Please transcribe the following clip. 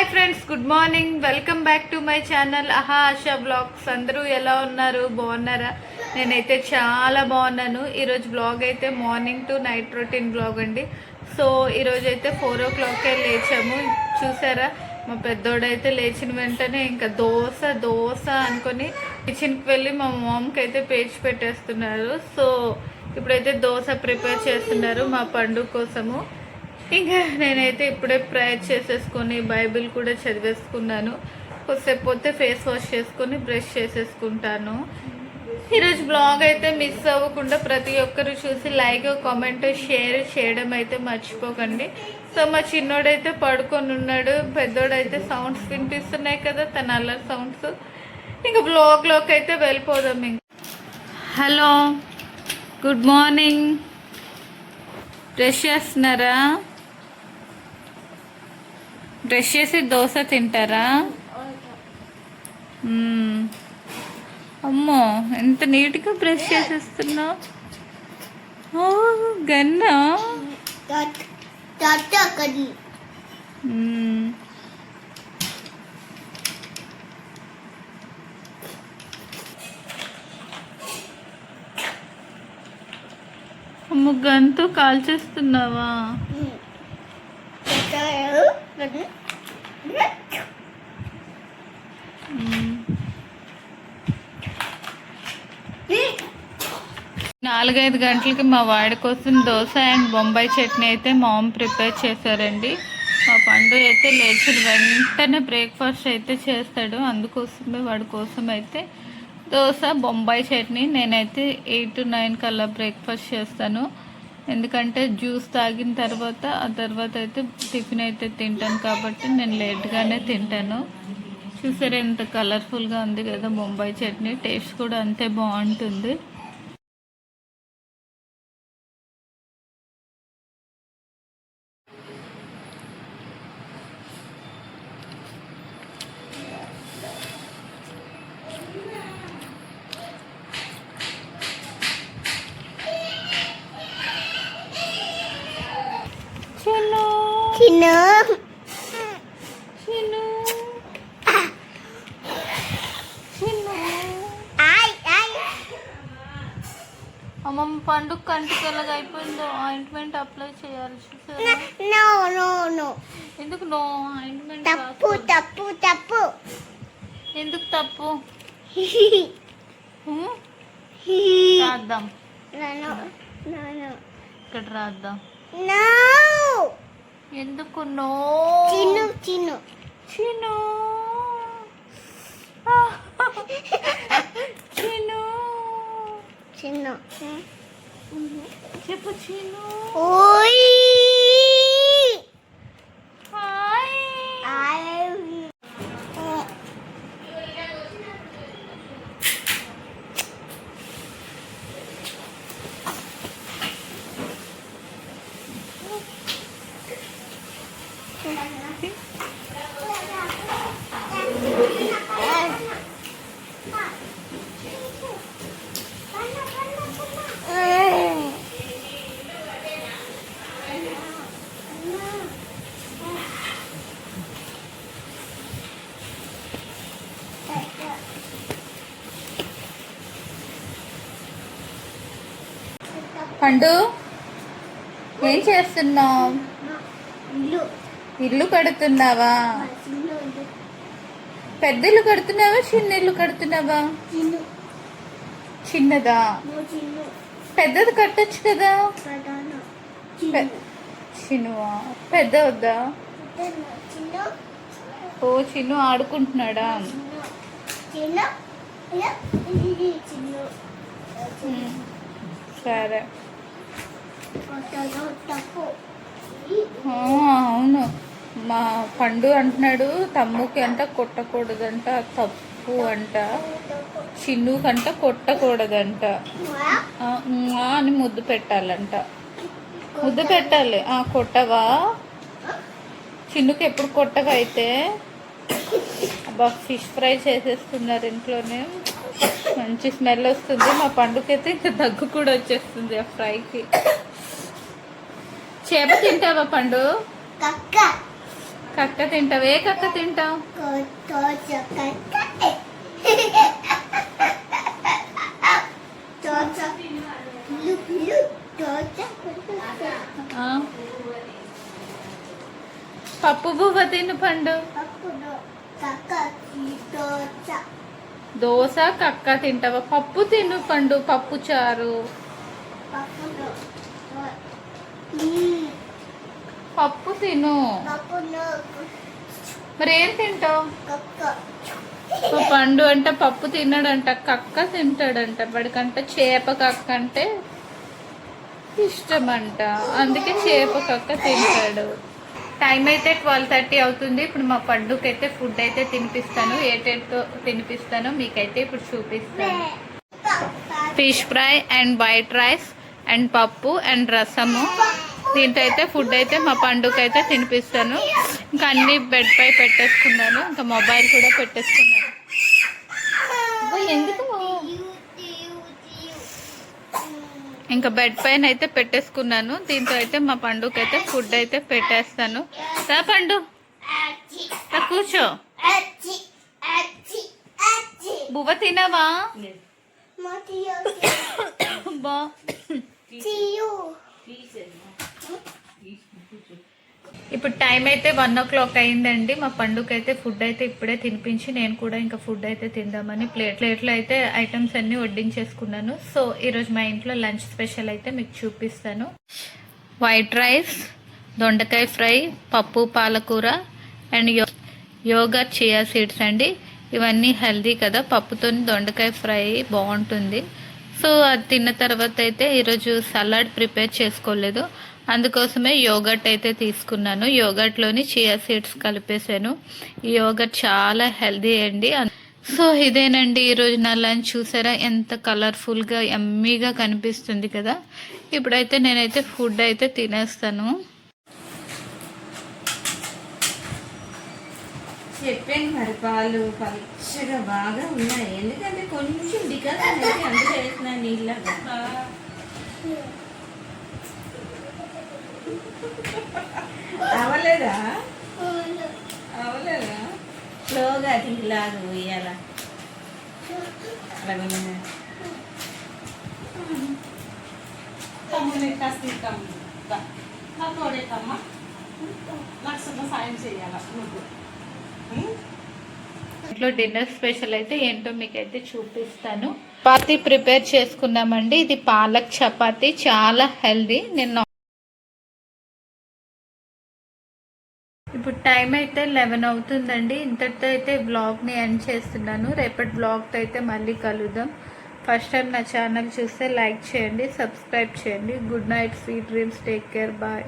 Hi friends good morning. Welcome back to my channel. అహా Asha blogs. అందరూ ఎలా ఉన్నారు? బాగున్నారా? నేనైతే చాలా బాగున్నాను. ఈరోజు బ్లాగ్ అయితే morning to night routine vlog అండి. సో ఈరోజు అయితే ఫోర్ ఓ క్లాక్కే లేచాము. చూసారా? మా పెద్దోడైతే లేచిన వెంటనే ఇంకా దోశ దోశ అనుకొని కిచెన్కి వెళ్ళి మా మామ్కి అయితే పేచి పెట్టేస్తున్నారు. సో ఇప్పుడైతే దోశ ప్రిపేర్ చేస్తున్నారు మా పండుగ కోసము. ఇంకా నేనైతే ఇప్పుడే ప్రేయర్ చేసేసుకొని బైబిల్ కూడా చదివేసుకున్నాను. కొద్దిసేపు పోతే ఫేస్ వాష్ చేసుకొని బ్రష్ చేసేసుకుంటాను. ఈరోజు బ్లాగ్ అయితే మిస్ అవ్వకుండా ప్రతి ఒక్కరు చూసి లైక్ కామెంట్ షేర్ చేయడం అయితే మర్చిపోకండి. సో మా చిన్నోడైతే పడుకొని ఉన్నాడు. పెద్దోడైతే సౌండ్స్ వినిపిస్తున్నాయి కదా తన అల్లరి సౌండ్స్ ఇంకా బ్లాగ్లోకి అయితే వెళ్ళిపోదాం ఇంక. హలో గుడ్ మార్నింగ్ బ్రష్ చేస్తున్నారా బ్రష్ చేసి దోశ తింటారా? అమ్మో ఎంత నీట్గా బ్రష్ చేసేస్తున్నావు. ఓ, గన్నా? అమ్మ గన్తో కాల్చేస్తున్నావా? మ్మ్. నాలుగైదు గంటలకి మా వాడి కోసం దోశ అండ్ బొంబాయి చట్నీ అయితే మా ప్రిపేర్ చేశారండి. మా పండు అయితే లేచిన వెంటనే బ్రేక్ఫాస్ట్ అయితే చేస్తాడు. అందుకోసమే వాడి కోసం అయితే దోశ బొంబాయి చట్నీ నేనైతే ఎయిట్ టు నైన్ కల్లా బ్రేక్ఫాస్ట్ చేస్తాను. ఎందుకంటే జ్యూస్ తాగిన తర్వాత ఆ తర్వాత అయితే టిఫిన్ అయితే తింటాను కాబట్టి నేను లేట్గానే తింటాను. చూసారా ఎంత కలర్ఫుల్గా ఉంది కదా బొంబాయి చట్నీ. టేస్ట్ కూడా అంతే బాగుంటుంది చిన్ను చిన్న. చిన్ను. అమ్మమ్మ పండుగ కంటికి ఎలాగ అయిపోయిందో ఆయింట్మెంట్ అప్లై చేయాలి నో నో నో ఎందుకు నో? ఆయింట్మెంట్ తప్పు తప్పు తప్పు. ఎందుకు తప్పు? రాద్దాం. ఇక్కడ రాద్దాం. నో. ఎందుకు నో చిన్ను చిన్ను చిన్ను చిన్ను చిన్ను చెప్పు చిన్ను ఓయ్ హాయ్ ఆయ్ పండు. ఏం చేస్తున్నావు? ఇల్లు. కడుతున్నావా? పెద్ద ఇల్లు కడుతున్నావా? చిన్న. ఇల్లు కడుతున్నావా చిన్ను. చిన్నదా పెద్దది కట్టొచ్చు కదా. చిన్నువా? పెద్ద వద్దా చిన్ను. ఓ చిన్ను ఆడుకుంటున్నాడా? సరే. అవును. మా పండు అంటున్నాడు తమ్ముకి అంట కొట్టకూడదంట తప్పు అంట. చిన్ను కంట కొట్టకూడదంట. అని ముద్దు పెట్టాలంట. ముద్దు పెట్టాలి. ఆ కొట్టవా? చిన్నుకి ఎప్పుడు కొట్టగా అయితే అబ్బా ఫిష్ ఫ్రై చేసేస్తున్నారు ఇంట్లోనే. మంచి స్మెల్ వస్తుంది. మా పండుకైతే ఇంకా దగ్గు కూడా వచ్చేస్తుంది ఆ ఫ్రైకి. చేప తింటావా పండు? కక్క. కక్క తింటావు? ఏ కక్క తింటావు. పప్పు బువ్వ తిను పండు. కక్క దోశ కక్క తింటావా? పప్పు తిను పండు పప్పు చారు. పప్పు తిను. మరి ఏం తింటావు పండు అంటే పప్పు తిన్నాడంట కక్క తింటాడంట. వాడికంట చేప కక్క అంటే ఇష్టమంట. అందుకే చేప కక్క తింటాడు. టైం అయితే ట్వెల్వ్ థర్టీ అవుతుంది. ఇప్పుడు మా పండుగ అయితే ఫుడ్ అయితే తినిపిస్తాను. ఏటేటో తినిపిస్తాను. మీకైతే ఇప్పుడు చూపిస్తాను. Fish fry and white rice and పప్పు అండ్ రసము. దీంతో అయితే ఫుడ్ అయితే మా పండుగ అయితే తినిపిస్తాను. ఇంకా అన్ని బెడ్ పై పెట్టేసుకున్నాను. ఇంకా మొబైల్ కూడా పెట్టేసుకున్నాను. ఎందుకు ఇంకా బెడ్ పైన అయితే పెట్టేసుకున్నాను. దీంతో అయితే మా పండుగ అయితే ఫుడ్ అయితే పెట్టేస్తాను. రా పండు. కూర్చో. అచ్చి అచ్చి అచ్చి బువ్వ తినవా బా ఇప్పుడు టైం అయితే వన్ ఓ క్లాక్ అయిందండి. మా పండుగ అయితే ఫుడ్ అయితే ఇప్పుడే తినిపించి నేను కూడా ఇంకా ఫుడ్ అయితే తిందామని ప్లేట్ ప్లేట్లో అయితే ఐటమ్స్ అన్ని వడ్డించేసుకున్నాను. సో ఈరోజు మా ఇంట్లో లంచ్ స్పెషల్ అయితే మీకు చూపిస్తాను. వైట్ రైస్ దొండకాయ ఫ్రై పప్పు పాలకూర అండ్ యో యోగా చియా సీడ్స్ అండి. ఇవన్నీ హెల్దీ కదా. పప్పుతో దొండకాయ ఫ్రై బాగుంటుంది. సో అది తిన్న తర్వాత అయితే ఈరోజు సలాడ్ ప్రిపేర్ చేసుకోలేదు. అందుకోసమే యోగట్ అయితే తీసుకున్నాను. యోగట్లోని చియా సీడ్స్ కలిపేశాను. ఈ యోగట్ చాలా హెల్దీ అండి. సో ఇదేనండి ఈరోజు నా లంచ్. చూసారా ఎంత కలర్ఫుల్గా ఎమ్మీగా కనిపిస్తుంది కదా. ఇప్పుడైతే నేనైతే ఫుడ్ అయితే తినేస్తాను. చెప్పాను మరి పాలు పలుచగా బాగా ఉన్నాయి. ఎందుకంటే కొంచెం డికాషన్ అయితే అందులో వేసిన నీళ్ళగా అవలేదా? అవలేదా? స్లోగా తమ్ముని కాస్త నా తోడేటమ్మా నాకు సుమ సాయం చేయాల నువ్వు. ఇంట్లో డిన్నర్ స్పెషల్ అయితే ఏంటో మీకు అయితే చూపిస్తాను. చపాతీ ప్రిపేర్ చేసుకున్నామండి ఇది పాలక్ చపాతీ. చాలా హెల్దీ. నిన్న టైం అయితే లెవెన్ అవుతుందండి. ఇంతటితో అయితే బ్లాగ్ని ఎండ్ చేస్తున్నాను. రేపటి బ్లాగ్తో అయితే మళ్ళీ కలుద్దాం. ఫస్ట్ టైం నా ఛానల్ చూస్తే లైక్ చేయండి సబ్స్క్రైబ్ చేయండి. Good night sweet dreams take care bye